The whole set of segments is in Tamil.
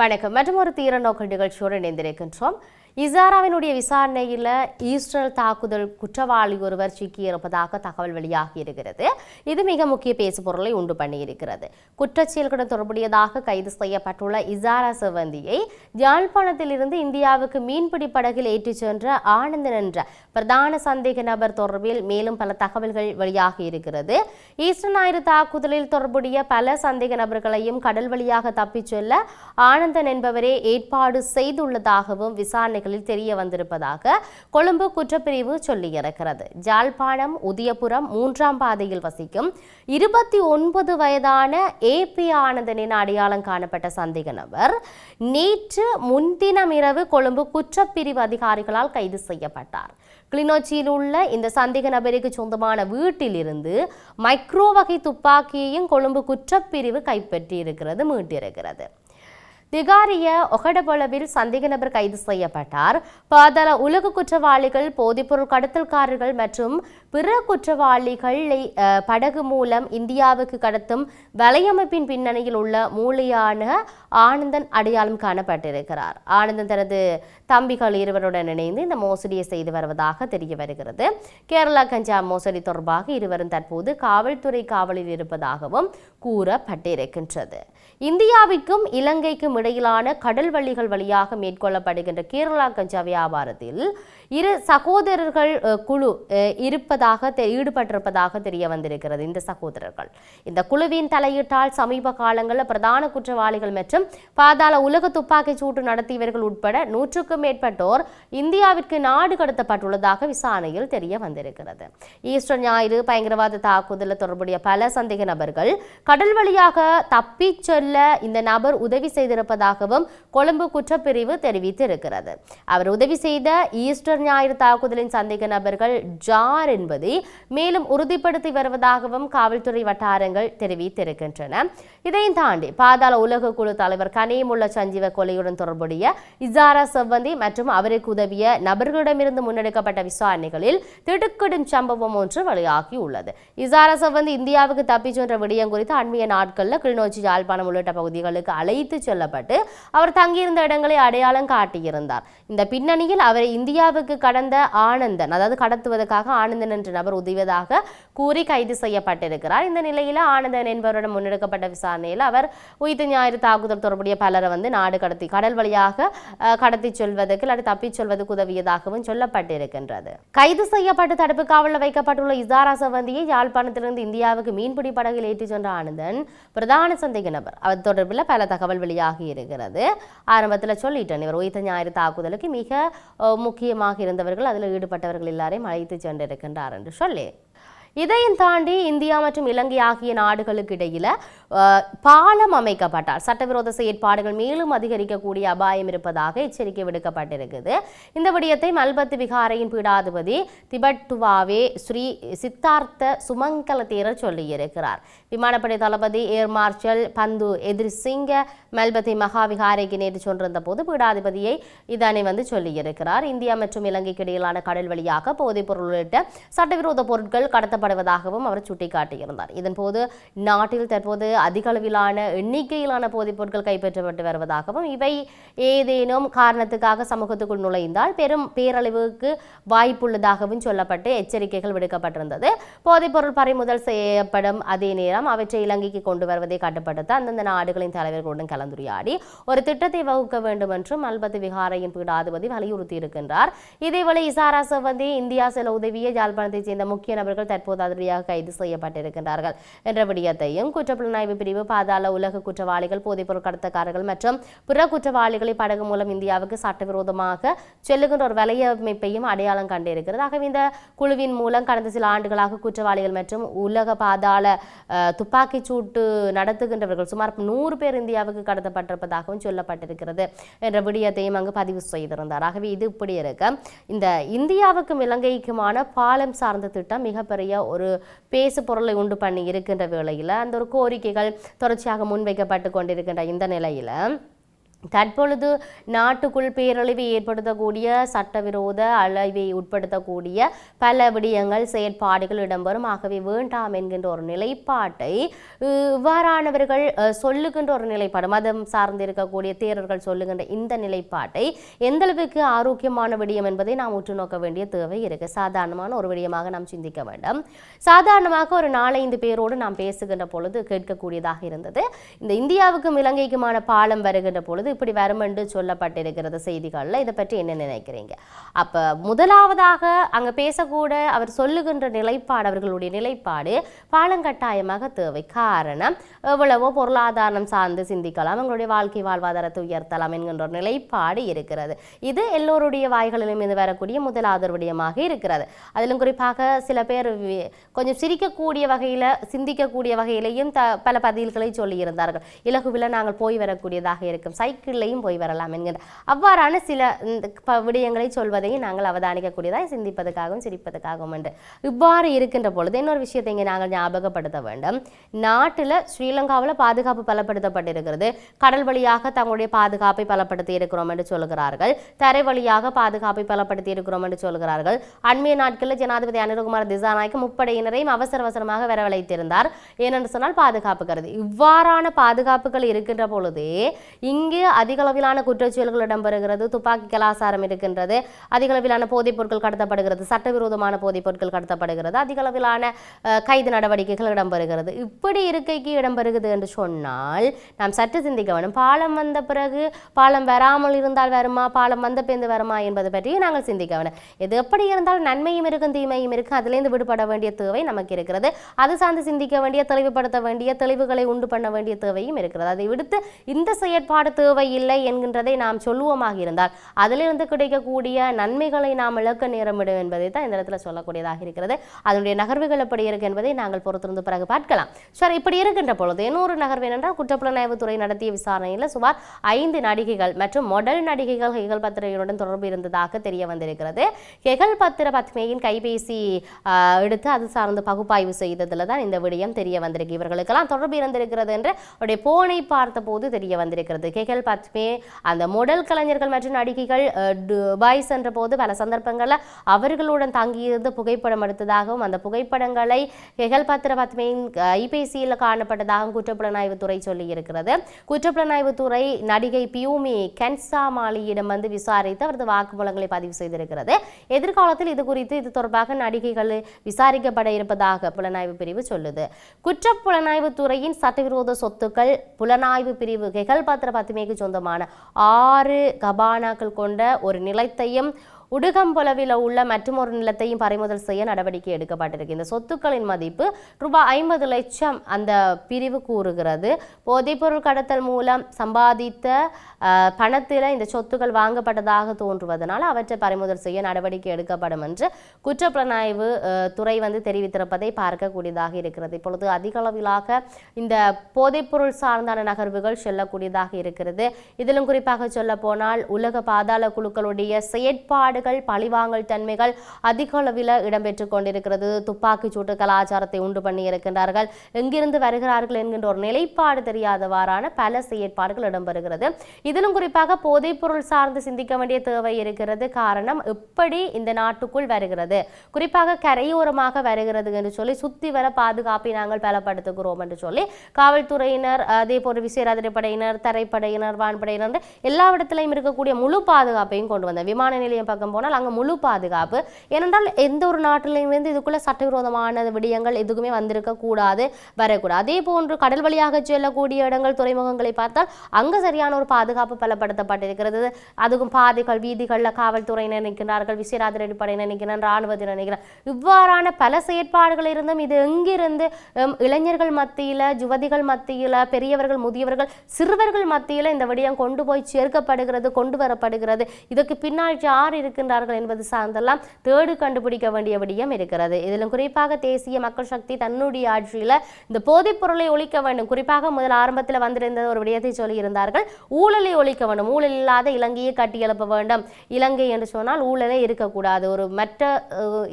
வணக்கம். மற்றும் ஒரு தீர நோக்க நிகழ்ச்சியோடு இணைந்திருக்கின்றோம். இசாராவினுடைய விசாரணையில் ஈஸ்டர் தாக்குதல் குற்றவாளி ஒருவர் சிக்கியிருப்பதாக தகவல் வெளியாகி இருக்கிறது. இது மிக முக்கிய பேசுபொருளை உண்டு பண்ணியிருக்கிறது. குற்றச்செயல்களுடன் தொடர்புடையதாக கைது செய்யப்பட்டுள்ள இசாரா செவந்தியை யாழ்ப்பாணத்திலிருந்து இந்தியாவுக்கு மீன்பிடி படகில் ஏற்றிச் சென்ற ஆனந்தன் என்ற பிரதான சந்தேக நபர் தொடர்பில் மேலும் பல தகவல்கள் வெளியாகி இருக்கிறது. ஈஸ்டர் ஞாயிறு தாக்குதலில் தொடர்புடைய பல சந்தேக நபர்களையும் கடல் வழியாக தப்பிச் செல்ல ஆனந்தன் என்பவரே ஏற்பாடு செய்துள்ளதாகவும் விசாரணை விசாரணைகளில் தெரிய வந்திருப்பதாக கொழும்பு குற்றப்பிரிவு சொல்லியிருக்கிறது ஜாழ்ப்பாணம் உதயபுரம் மூன்றாம் பாதையில் வசிக்கும் இருபத்தி ஒன்பது வயதான ஏபி ஆனந்தனின் அடையாளம் காணப்பட்ட சந்தேக நபர் நேற்று முன்தினம் இரவு கொழும்பு குற்றப்பிரிவு அதிகாரிகளால் கைது செய்யப்பட்டார். கிளிநொச்சியில் உள்ள இந்த சந்தேக நபருக்கு சொந்தமான வீட்டிலிருந்து மைக்ரோ வகை துப்பாக்கியையும் கொழும்பு குற்றப்பிரிவு கைப்பற்றியிருக்கிறது மீட்டிருக்கிறது. திகாரிய ஒகடபொளவில் சந்தேக நபர் கைது செய்யப்பட்டார். பாதாள உலக குற்றவாளிகள் போதைப்பொருள் கடத்தல்காரர்கள் மற்றும் பிற குற்றவாளிகளை படகு மூலம் இந்தியாவுக்கு கடத்தும் வலையமைப்பின் பின்னணியில் உள்ள மூளையான ஆனந்தன் அடையாளம் காணப்பட்டிருக்கிறார். ஆனந்தன் தனது தம்பிகள் இருவருடன் இணைந்து இந்த மோசடியை செய்து வருவதாக தெரிய வருகிறது. கேரளா கஞ்சா மோசடி தொடர்பாக இருவரும் தற்போது காவல்துறை காவலில் இருப்பதாகவும் கூறப்பட்டிருக்கின்றது. இந்தியாவிற்கும் இலங்கைக்கும் இடையிலான கடல் வழிகள் வழியாக மேற்கொள்ளப்படுகின்ற கேரளா கஞ்சா வியாபாரத்தில் இரு சகோதரர்கள் குழு இருப்பதாக ஈடுபட்டிருப்பதாக தெரிய வந்திருக்கிறது. இந்த சகோதரர்கள் இந்த குழுவின் தலையீட்டால் சமீப காலங்களில் பிரதான குற்றவாளிகள் மற்றும் பாதாள உலக துப்பாக்கிச் சூட்டு நடத்தியவர்கள் உட்பட நூற்றுக்கும் மேற்பட்டோர் இந்தியாவிற்கு நாடு கடத்தப்பட்டுள்ளதாக விசாரணையில் தெரிய வந்திருக்கிறது. ஈஸ்டர் ஞாயிறு பயங்கரவாத தாக்குதலில் தொடர்புடைய பல சந்தேக நபர்கள் கடல் வழியாக தப்பிச் செல்ல இந்த நபர் உதவி கொண்டிருப்பதாகவும் கொழும்பு குற்றப்பிரிவு தெரிவித்திருக்கிறது. அவர் உதவி செய்த ஈஸ்டர் ஞாயிறு தாக்குதலின் சந்தேக நபர்கள் ஜார் என்பதை மேலும் உறுதிப்படுத்தி வருவதாகவும் காவல்துறை வட்டாரங்கள் தெரிவித்திருக்கின்றன. இதையும் தாண்டி பாதாள உலக குழு தலைவர் கனியமுள்ள சஞ்சீவ கொலையுடன் தொடர்புடைய இசாரா செவ்வந்தி மற்றும் அவருக்கு உதவிய நபர்களிடமிருந்து முன்னெடுக்கப்பட்ட விசாரணைகளில் திடுக்கிடும் சம்பவம் ஒன்று வெளியாகியுள்ளது. இசாரா செவ்வந்தி இந்தியாவுக்கு தப்பிச் சென்ற விடயம் குறித்து அண்மைய நாட்களில் கிளிநொச்சி யாழ்ப்பாணம் உள்ளிட்ட பகுதிகளுக்கு அழைத்து செல்லப்பட்டு கொல்லப்பட்டு அவர் தங்கியிருந்த இடங்களை அடையாளம் காட்டியிருந்தார். இந்த பின்னணியில் அவரை இந்தியாவுக்கு கடந்த ஆனந்தன் அதாவது கடத்துவதற்காக ஆனந்தன் என்ற நபர் உதவியதாக கூறி கைது செய்யப்பட்டிருக்கிறார். இந்த நிலையில் ஆனந்தன் என்பவரிடம் முன்னெடுக்கப்பட்ட விசாரணையில் அவர் உயிர் ஞாயிறு தாக்குதல் தொடர்புடைய பலரை வந்து நாடு கடத்தி கடல் வழியாக கடத்தி செல்வதற்கு அல்லது தப்பிச் செல்வதற்கு உதவியதாகவும் சொல்லப்பட்டிருக்கின்றது. கைது செய்யப்பட்டு தடுப்பு காவலில் வைக்கப்பட்டுள்ள இசாரா சவந்தியை யாழ்ப்பாணத்திலிருந்து இந்தியாவுக்கு மீன்பிடி படகில் ஏற்றிச் சென்ற ஆனந்தன் பிரதான சந்தேக நபர். அவர் தொடர்பில் பல தகவல் வெளியாகி இருக்கிறது ஆரம்பத்தில் சொல்லிட்டேன் இவர் உயிர்த்த ஞாயிறு தாக்குதலுக்கு மிக முக்கியமாக இருந்தவர்கள் அதில் ஈடுபட்டவர்கள் எல்லாரையும் அழைத்து சென்றிருக்கின்றார் என்று சொல்லி. இதையும் தாண்டி இந்தியா மற்றும் இலங்கை ஆகிய நாடுகளுக்கு இடையில பாலம் அமைக்கப்பட்டால் சட்டவிரோத செயற்பாடுகள் மேலும் அதிகரிக்கக்கூடிய அபாயம் இருப்பதாக எச்சரிக்கை விடுக்கப்பட்டிருக்குது. இந்த விடயத்தை மல்பத்து விகாரையின் பீடாதிபதி திபட்டுவாவே ஸ்ரீ சித்தார்த்த சுமங்கல தேரர் சொல்லியிருக்கிறார். விமானப்படை தளபதி ஏர் மார்ஷல் பந்து எதிர் சிங்க மெல்பத்தி மகாவிகாரைக்கு நேற்று சென்றிருந்த போது பீடாதிபதியை இதனை வந்து சொல்லியிருக்கிறார். இந்தியா மற்றும் இலங்கைக்கு இடையிலான கடல் வழியாக போதைப்பொருள் உள்ளிட்ட சட்டவிரோத பொருட்கள் கடத்தப்படுவதாகவும் அவர் சுட்டிக்காட்டியிருந்தார். இதன்போது நாட்டில் தற்போது அதிக அளவிலான எண்ணிக்கையிலான போதைப் பொருட்கள் கைப்பற்றப்பட்டு வருவதாகவும் இவை ஏதேனும் காரணத்துக்காக சமூகத்துக்குள் நுழைந்தால் பெரும் பேரழிவுக்கு வாய்ப்புள்ளதாகவும் சொல்லப்பட்டு எச்சரிக்கைகள் விடுக்கப்பட்டிருந்தது. போதைப்பொருள் பறிமுதல் செய்யப்படும் அதே நேரம் அவற்றை இலங்கைக்கு கொண்டு வருவதை கட்டுப்படுத்த அந்தந்த நாடுகளின் தலைவர்களுடன் கலந்துரையாடி ஒரு திட்டத்தை வகுக்க வேண்டும் என்றும் மல்பத்து விகாரையின் பீடாதிபதி வலியுறுத்தி இருக்கின்றார் இதேவேளை இசாரா சவந்தி இந்தியா செல்ல உதவிய யாழ்ப்பாணத்தைச் சேர்ந்த முக்கிய நபர்கள் தற்போது அதிரடியாக கைது செய்யப்பட்டிருக்கின்றார்கள். என்ற விடயத்தையும் குற்றப்புலனாய்வு பிரிவு பாதாள உலக குற்றவாளிகள் போதைப்பொருள் கடத்தக்காரர்கள் மற்றும் பிற குற்றவாளிகளை படகு மூலம் இந்தியாவுக்கு சட்டவிரோதமாக செல்லுகின்ற ஒரு வலையமைப்பையும் அடையாளம் கண்டிருக்கிறது. ஆகவே இந்த குழுவின் மூலம் கடந்த சில ஆண்டுகளாக குற்றவாளிகள் மற்றும் உலக பாதாள துப்பாக்கி சூட்டு நடத்துகின்றவர்கள் சுமார் நூறு பேர் இந்தியாவுக்கு கடத்தப்பட்டிருப்பதாகவும் சொல்லப்பட்டிருக்கிறது என்ற விடயத்தையும் அங்கு பதிவு செய்திருந்தார். ஆகவே இது இப்படி இருக்க இந்த இந்தியாவுக்கும் இலங்கைக்குமான பாலம் சார்ந்த திட்டம் மிகப்பெரிய ஒரு பேசு பொருளை உண்டு பண்ணி இருக்கின்ற வேளையில் அந்த ஒரு கோரிக்கை கோரிக்கைகள் தொடர்ச்சியாக முன்வைக்கப்பட்டு கொண்டிருக்கின்ற இந்த நிலையில் தற்பொழுது நாட்டுக்குள் பேரழிவை ஏற்படுத்தக்கூடிய சட்டவிரோத அழிவை உட்படுத்தக்கூடிய பல விடயங்கள் செயற்பாடுகள் இடம்பெறும். ஆகவே வேண்டாம் என்கின்ற ஒரு நிலைப்பாட்டை இவ்வாறானவர்கள் சொல்லுகின்ற ஒரு நிலைப்பாடு மதம் சார்ந்து இருக்கக்கூடிய தேரர்கள் சொல்லுகின்ற இந்த நிலைப்பாட்டை எந்த அளவுக்கு ஆரோக்கியமான விடயம் என்பதை நாம் உற்று நோக்க வேண்டிய தேவை இருக்கு. சாதாரணமான ஒரு விடயமாக நாம் சிந்திக்க வேண்டும். சாதாரணமாக ஒரு நாலைந்து பேரோடு நாம் பேசுகின்ற பொழுது கேட்கக்கூடியதாக இருந்தது. இந்த இந்தியாவுக்கும் இலங்கைக்குமான பாலம் வருகின்ற பொழுது இப்படி வரும் என்று சொல்லப்பட்டிருக்கிறது செய்திகளில். இதை பற்றி என்ன நினைக்கிறீங்க? அப்போ முதலாவதாக அங்கே பேசக்கூட அவர் சொல்லுகின்ற நிலைப்பாடு அவர்களுடைய நிலைப்பாடு பாலங்கட்டாயமாக தேவை. காரணம் எவ்வளவோ பொருளாதாரம் சார்ந்து சிந்திக்கலாம் அவங்களுடைய வாழ்க்கை வாழ்வாதாரத்தை உயர்த்தலாம் என்கின்ற ஒரு நிலைப்பாடு இருக்கிறது. இது எல்லோருடைய வாய்களிலும் இது வரக்கூடிய முதலாவது விடயமாக இருக்கிறது. அதிலும் குறிப்பாக சில பேர் கொஞ்சம் சிரிக்கக்கூடிய வகையில் சிந்திக்கக்கூடிய வகையிலையும் த பல பதில்களை சொல்லியிருந்தார்கள். இலகுவில் நாங்கள் போய் வரக்கூடியதாக இருக்கும். சைக்கிள்லையும் போய் வரலாம் என்கிற அவ்வாறான சில இந்த விடயங்களை சொல்வதையும் நாங்கள் அவதானிக்கக்கூடியதாக சிந்திப்பதற்காகவும் சிரிப்பதற்காகவும் என்று இவ்வாறு இருக்கின்ற பொழுது இன்னொரு விஷயத்தை இங்கே நாங்கள் ஞாபகப்படுத்த வேண்டும். நாட்டில் ஸ்ரீலங்காவில் பாதுகாப்பு பலப்படுத்தப்பட்டிருக்கிறது. கடல் வழியாக தங்களுடைய பாதுகாப்பை பலப்படுத்தி இருக்கிறோம் என்று சொல்கிறார்கள். தரை வழியாக பாதுகாப்பை பலப்படுத்தி இருக்கிறோம் என்று சொல்கிறார்கள். அண்மைய நாட்களில் ஜனாதிபதி அனுரகுமார் திசாநாயக்க முப்படையினரையும் அவசர அவசரமாக வரவழைத்திருந்தார். ஏனென்று சொன்னால் பாதுகாப்பு கருதி. இவ்வாறான பாதுகாப்புகள் இருக்கின்ற பொழுதே இங்கே அதிக அளவிலான குற்றச்செயல்கள் இடம்பெறுகிறது. துப்பாக்கி கலாசாரம் இருக்கின்றது. அதிக அளவிலான போதைப் பொருட்கள் கடத்தப்படுகிறது. சட்டவிரோதமான போதைப் பொருட்கள் கடத்தப்படுகிறது. அதிக அளவிலான கைது நடவடிக்கைகள் இடம்பெறுகிறது. இப்படி இருக்கைக்கு இடம்பெறுகிறது என்று சொன்னால் நாம் சற்று சிந்திக்க வேண்டும். பாலம் வந்த பிறகு பாலம் வராமல் இருந்தால் வருமா? பாலம் வந்த பிறந்து வருமா என்பது பற்றியும் நாங்கள் சிந்திக்க வேண்டும். எது எப்படி இருந்தால் நன்மையும் இருக்கும் தீமையும் இருக்கும். அதுலேருந்து விடுபட வேண்டிய தேவை நமக்கு இருக்கிறது. அது சார்ந்து சிந்திக்க வேண்டிய தெளிவுபடுத்த வேண்டிய தெளிவுகளை உண்டு பண்ண வேண்டிய தேவையும் இருக்கிறது. அதை விடுத்து இந்த செயற்பாடு தேவை இல்லை என்கின்றதை நாம் சொல்லுவோமாக இருந்தால் அதிலிருந்து கிடைக்கக்கூடிய நன்மைகளை நாம் இழக்க நேரமிடும் என்பதை தான் இந்த இடத்துல சொல்லக்கூடியதாக இருக்கிறது. அதனுடைய நகர்வுகள் எப்படி இருக்கு என்பதை நாங்கள் பொறுத்திருந்து பிறகு பார்க்கலாம். சார் இப்படி இருக்கின்ற பொழுது இன்னொரு நகர்வு என்னென்றால் குற்றப்புலனாய்வுத்துறை நடத்திய விசாரணையில் சுமார் ஐந்து நடிகைகள் மற்றும் மொடல் நடிகைகள் ஹெகல் பத்திரையுடன் தொடர்பு இருந்ததாக தெரிய வந்திருக்கிறது. ஹெகல் பத்திர பத்மையின் கைபேசி ஆஹ், எடுத்து அது சார்ந்து பகுப்பாய்வு செய்ததில் தான் இந்த விடயம் தெரிய வந்திருக்கு. இவர்களுக்கெல்லாம் தொடர்பு இருந்திருக்கிறது என்று அவருடைய போனை பார்த்தபோது தெரிய வந்திருக்கிறது. ஹெகல் பத்மே அந்த மொடல் கலைஞர்கள் மற்றும் நடிகைகள் துபாய் சென்ற போது பல சந்தர்ப்பங்களில் அவர்களுடன் தங்கியிருந்து புகைப்படம் எடுத்ததாகவும் அந்த புகைப்படங்களை ஹெகல் பத்திர பத்மையின் ஐபிசியில் காணப்பட்டதாகவும் குற்றப்புலனாய்வு குற்றப்புலனாய்வுத்துறை சொல்லியிருக்கிறது. குற்றப்புலனாய்வுத்துறை நடிகை பியூமி கென்சா மாலியிடம் வந்து விசாரித்து அவரது வாக்குமூலங்களை பதிவு செய்திருக்கிறது. எதிர்காலத்தில் இது குறித்து இது தொடர்பாக நடிகைகள் விசாரிக்கப்பட இருப்பதாக புலனாய்வு பிரிவு சொல்லுது. குற்றப்புலனாய்வுத் துறையின் சட்டவிரோத சொத்துக்கள் புலனாய்வு பிரிவு ஹெகல் பத்திர பத்துமைக்கு சொந்தமான ஆறு கபானாக்கள் கொண்ட ஒரு நிலத்தையும் உடுகம்புலவில் உள்ள மற்றொரு நிலத்தையும் பறிமுதல் செய்ய நடவடிக்கை எடுக்கப்பட்டிருக்கு. இந்த சொத்துக்களின் மதிப்பு ரூபாய் ஐம்பது லட்சம் அந்த பிரிவு கூறுகிறது. போதைப்பொருள் கடத்தல் மூலம் சம்பாதித்த பணத்தில் இந்த சொத்துக்கள் வாங்கப்பட்டதாக தோன்றுவதனால் அவற்றை பறிமுதல் செய்ய நடவடிக்கை எடுக்கப்படும் என்று குற்றப்புலனாய்வு துறை வந்து தெரிவித்திருப்பதை பார்க்கக்கூடியதாக இருக்கிறது. இப்பொழுது அதிக அளவிலாக இந்த போதைப்பொருள் சார்ந்தான நகர்வுகள் செல்லக்கூடியதாக இருக்கிறது. இதிலும் குறிப்பாக சொல்ல போனால் உலக பாதாள குழுக்களுடைய செயற்பாடு செயற்பாடுகள் பழிவாங்கல் தன்மைகள் அதிக அளவில் இடம்பெற்று கொண்டிருக்கிறது. துப்பாக்கிச் சூட்டு கலாச்சாரத்தை உண்டு பண்ணி இருக்கின்றார்கள் எங்கிருந்து வருகிறார்கள் என்கின்ற ஒரு நிலைப்பாடு தெரியாதவாறான பல செயற்பாடுகள் இடம்பெறுகிறது. இதிலும் குறிப்பாக போதைப்பொருள் சார்ந்து சிந்திக்க வேண்டிய தேவை இருக்கிறது. காரணம் எப்படி இந்த நாட்டுக்குள் வருகிறது? குறிப்பாக கரையோரமாக வருகிறது என்று சொல்லி சுத்தி வர பாதுகாப்பை நாங்கள் பலப்படுத்துகிறோம் என்று சொல்லி காவல்துறையினர் அதே போன்ற விசேட அதிரப்படையினர் தரைப்படையினர் வான்படையினர் எல்லா இடத்திலையும் இருக்கக்கூடிய முழு பாதுகாப்பையும் கொண்டு வந்த விமான நிலையம் பக்கம் போனால் அங்கே முழு பாதுகாப்பு. ஏனென்றால் எந்த ஒரு நாட்டிலையும் இருந்து சட்டவிரோதமான விடயங்கள் எதுவுமே வந்திருக்க கூடாது வரக்கூடாது. அதே போன்று கடல் வழியாக செல்லக்கூடிய இடங்கள் துறைமுகங்களை பார்த்தால் அங்கே சரியான ஒரு பாதுகாப்பு பலப்படுத்தப்பட்டிருக்கிறது. அதுக்கும் பாதைகள் வீதிகளில் காவல்துறையினர் நிற்கிறார்கள் விசேராதிரடி படையினர் நிற்கிறார் ராணுவத்தினர் நிற்கிறார் இவ்வாறான பல செயற்பாடுகள் இருந்தும் இது எங்கிருந்து இளைஞர்கள் மத்தியில் யுவதிகள் மத்தியில் பெரியவர்கள் முதியவர்கள் சிறுவர்கள் மத்தியில் இந்த விடயம் கொண்டு போய் சேர்க்கப்படுகிறது கொண்டு வரப்படுகிறது. இதுக்கு பின்னால் யார் இருக்கிறார் இருக்கின்றார்கள் என்பது சார்ந்தெல்லாம் தேடு கண்டுபிடிக்க வேண்டிய விடயம் இருக்கிறது. இதிலும் குறிப்பாக தேசிய மக்கள் சக்தி தன்னுடைய ஆட்சியில் இந்த போதைப் பொருளை ஒழிக்க வேண்டும். குறிப்பாக முதல் ஆரம்பத்தில் வந்திருந்த ஒரு விடயத்தை சொல்லியிருந்தார்கள். ஊழலை ஒழிக்க வேண்டும். ஊழல் இல்லாத இலங்கையை கட்டியெழுப்ப வேண்டும். இலங்கை என்று சொன்னால் ஊழலே இருக்கக்கூடாது. ஒரு மற்ற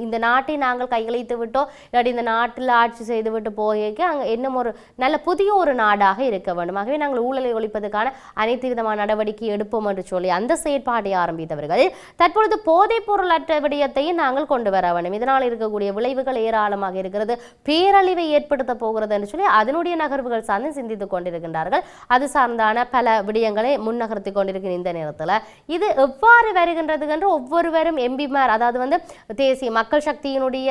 இந்த நாட்டை நாங்கள் கையளித்து விட்டோம். இல்லாட்டி இந்த நாட்டில் ஆட்சி செய்து விட்டு போய்க்கு அங்கே இன்னும் ஒரு நல்ல புதிய ஒரு நாடாக இருக்க வேண்டும். ஆகவே நாங்கள் ஊழலை ஒழிப்பதற்கான அனைத்து விதமான நடவடிக்கை எடுப்போம் என்று சொல்லி அந்த செயற்பாட்டை ஆரம்பித்தவர்கள். தற்பொழுது போதைப் அற்ற விடயத்தையும் நாங்கள் கொண்டு வர வேண்டும். இதனால் இருக்கக்கூடிய விளைவுகள் ஏராளமாக இருக்கிறது. பேரழிவை ஏற்படுத்த போகிறது என்று சொல்லி அதனுடைய நகர்வுகள் சார்ந்து சிந்தித்துக் கொண்டிருக்கின்றார்கள். அது சார்ந்தான பல விடயங்களை முன்னகர்த்தி கொண்டிருக்கிற இந்த நேரத்தில் இது எவ்வாறு வருகின்றது என்று ஒவ்வொருவரும் எம்பிமார் அதாவது வந்து தேசிய மக்கள் சக்தியினுடைய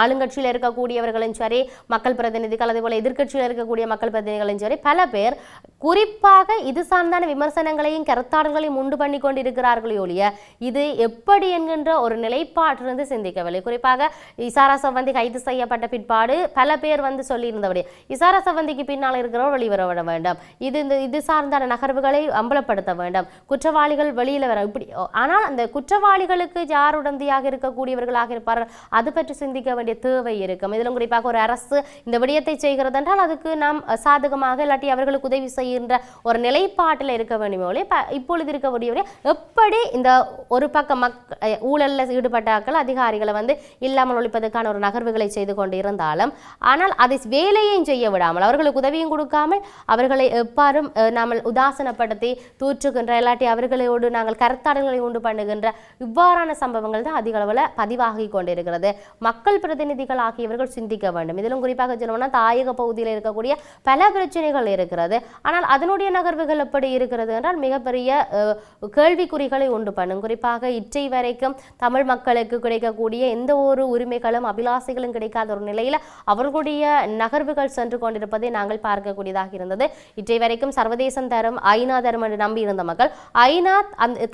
ஆளுங்கட்சியில் இருக்கக்கூடியவர்களும் சரி மக்கள் பிரதிநிதிகள் அதே போல் எதிர்க்கட்சியில் இருக்கக்கூடிய மக்கள் பிரதிநிதிகளும் சரி பல பேர் குறிப்பாக இது சார்ந்தான விமர்சனங்களையும் கருத்தாடல்களையும் உண்டு பண்ணி கொண்டு இருக்கிறார்களே ஒழிய இது எப்படி என்கின்ற ஒரு நிலைப்பாட்டிலிருந்து சிந்திக்கவில்லை. குறிப்பாக இசாரா சவந்தி கைது செய்யப்பட்ட பிற்பாடு பல பேர் வந்து சொல்லியிருந்தபடி இசாரா சவந்திக்கு பின்னால் இருக்கிறவர் வெளிவர விட வேண்டும். இது இந்த இது சார்ந்தான நகர்வுகளை அம்பலப்படுத்த வேண்டும். குற்றவாளிகள் வெளியில் வர இப்படி ஆனால் அந்த குற்றவாளிகளுக்கு யார் உடந்தையாக இருக்கக்கூடியவர்களாக இருப்பார்கள். அது பற்றி சிந்திக்க வேண்டிய தேவை இருக்கும். இதிலும் குறிப்பாக ஒரு அரசு இந்த விடயத்தை செய்கிறது என்றால் அதுக்கு நாம் சாதகமாக இல்லாட்டி அவர்களுக்கு உதவி செய்கின்ற ஒரு நிலைப்பாட்டில் இருக்க வேண்டுமே இப்பொழுது இருக்கக்கூடியவரை எப்படி இந்த ஒரு பக்கம் மக் ஊழலில் ஈடுபட்டாக்கள் அதிகாரிகளை வந்து இல்லாமல் ஒழிப்பதற்கான ஒரு நகர்வுகளை செய்து கொண்டு இருந்தாலும் ஆனால் அதை வேலையையும் செய்ய விடாமல் அவர்களுக்கு உதவியும் கொடுக்காமல் அவர்களை எப்பாரும் நாம் உதாசனப்படுத்தி தூற்றுகின்ற இல்லாட்டி அவர்களோடு நாங்கள் கருத்தாடல்களை உண்டு பண்ணுகின்ற இவ்வாறான சம்பவங்கள் தான் அதிக அளவில் பதிவாகி கொண்டிருக்கிறது. மக்கள் பிரதிநிதிகள் ஆகியவர்கள் சிந்திக்க வேண்டும். இதிலும் குறிப்பாக சொல்லணும்னா தாயக பகுதியில் இருக்கக்கூடிய பல பிரச்சனைகள் இருக்கிறது. ஆனால் அதனுடைய நகர்வுகள் எப்படி இருக்கிறது என்றால் மிகப்பெரிய கேள்விக்குறிகளை உண்டு பண்ணும். குறிப்பாக இற்றை வரைக்கும் தமிழ் மக்களுக்கு கிடைக்கக்கூடிய எந்த ஒரு உரிமைகளும் அபிலாசைகளும் கிடைக்காத ஒரு நிலையில் அவர்களுடைய நகர்வுகள் சென்று கொண்டிருப்பதை நாங்கள் பார்க்கக்கூடியதாக இருந்தது. இற்றை வரைக்கும் சர்வதேசம் தரும் ஐநா தரும் என்று நம்பி இருந்த மக்கள் ஐநா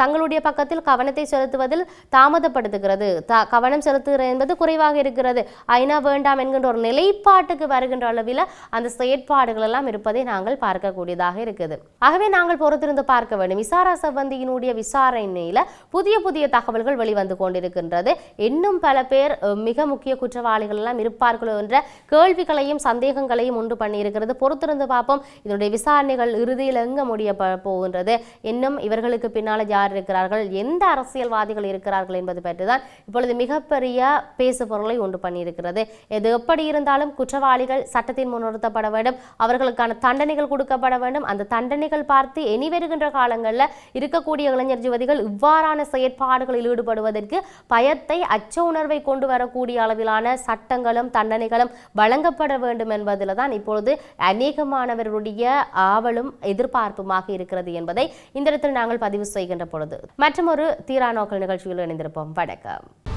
தங்களுடைய பக்கத்தில் கவனத்தை செலுத்துவதில் தாமதப்படுத்துகிறது. கவனம் செலுத்துகிறது என்பது குறைவாக இருக்கிறது. ஐநா வேண்டாம் என்கின்ற ஒரு நிலைப்பாட்டுக்கு வருகின்ற அளவில் அந்த செயற்பாடுகள் எல்லாம் இருப்பதை நாங்கள் பார்க்கக்கூடியதாக இருக்குது. ஆகவே நாங்கள் பொறுத்திருந்து பார்க்க வேண்டும். விசாரா சம்பந்தியினுடைய விசாரணையில புதிய புதிய தகவல்கள் வெளிவந்து கொண்டிருக்கின்றது. இன்னும் பல பேர் மிக முக்கிய குற்றவாளிகள் எல்லாம் இருப்பார்களோ என்ற கேள்விகளையும் சந்தேகங்களையும் உண்டு பண்ணியிருக்கிறது. பொறுத்திருந்து பார்ப்போம். இதனுடைய விசாரணைகள் இறுதியில் எங்க முடிய போகின்றது? இன்னும் இவர்களுக்கு பின்னால் யார் இருக்கிறார்கள்? எந்த அரசியல்வாதிகள் இருக்கிறார்கள் என்பது பற்றி தான் இப்பொழுது மிகப்பெரிய பேசு பொருளை உண்டு பண்ணியிருக்கிறது. எது எப்படி இருந்தாலும் குற்றவாளிகள் சட்டத்தின் முன்னிறுத்தப்பட வேண்டும். அவர்களுக்கான தண்டனைகள் கொடுக்கப்பட வேண்டும். அந்த தண்டனைகள் பார்த்து இனி வருகின்ற காலங்களில் இருக்கக்கூடிய இளைஞர் யுவதிகள் இவ்வாறான செயற்பாடுகளில் ஈடுபடுவதற்கு பயத்தை அச்ச உணர்வை கொண்டு வரக்கூடிய அளவிலான சட்டங்களும் தண்டனைகளும் வழங்கப்பட வேண்டும் என்பதில் தான் இப்பொழுது அநேகமானவர்களுடைய ஆவலும் எதிர்பார்ப்புமாக இருக்கிறது என்பதை இந்த இடத்தில் நாங்கள் பதிவு செய்கின்ற பொழுது. மற்றும் ஒரு தீரா நோக்கல் நிகழ்ச்சியில் இணைந்திருப்போம். வணக்கம்.